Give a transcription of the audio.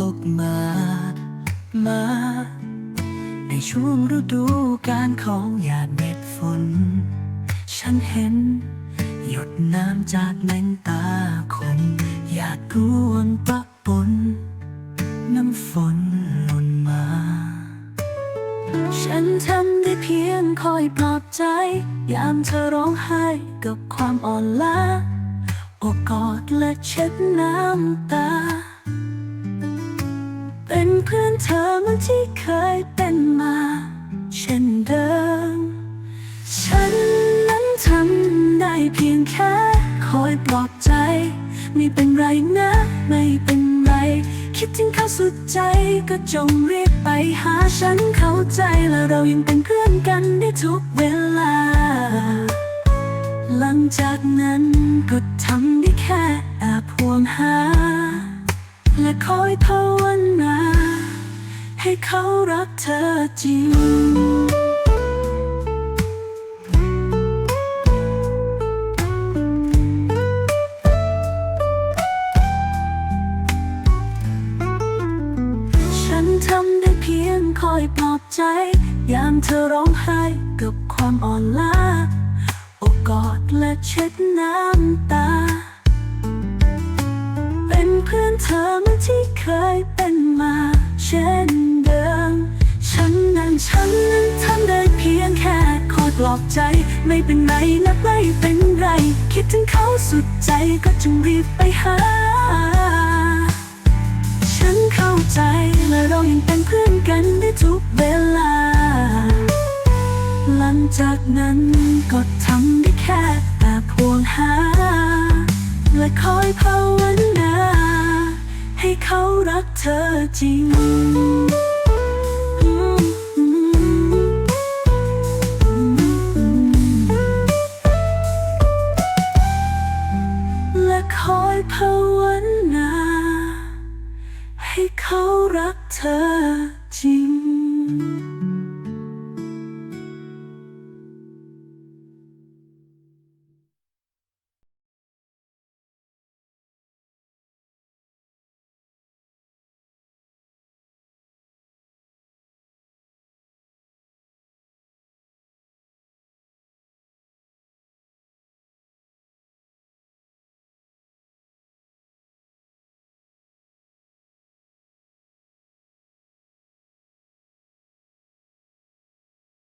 ตกมา มา ในช่วงฤดูการของหยาดเม็ดฝน ฉันเห็น หยดน้ำจากแมงตาคมหยาดกวนปะปน น้ำฝนหล่นมา ฉันทำได้เพียงคอยปลอบใจ ยามเธอร้องไห้กับความอ่อนล้าอกอดและเช็ดน้ำตา เพื่อนเธอเหมือนที่เคยเป็นมา เช่นเดิม ฉันนั้นทำได้เพียงแค่คอยปลอบใจ ไม่เป็นไรนะ ไม่เป็นไร คิดถึงเขาสุดใจก็จงรีบไปหาฉันเข้าใจและเรายังเป็นเพื่อนกันได้ทุกเวลา หลังจากนั้นก็ทำได้แค่แอบห่วงหา และคอยภาวนา ให้เขารักเธอจริงฉันทำได้เพียงคอยปลอบใจ ยามเธอร้องไห้กับความอ่อนล้าโอบกอดและเช็ดน้ำตา เป็นเพื่อนเธอเมือที่เคยเป็นมา เช่น ฉันนั้นทำได้เพียงแค่คอยปลอบใจ ไม่เป็นไรนะไม่เป็นไร คิดถึงเขาสุดใจก็จงรีบไปหา ฉันเข้าใจและเรายังเป็นเพื่อนกันได้ทุกเวลา หลังจากนั้นก็ทำได้แค่แอบห่วงหา และคอยภาวนาให้เขารักเธอจริง อยภาวนา ให้เขารักเธอจริง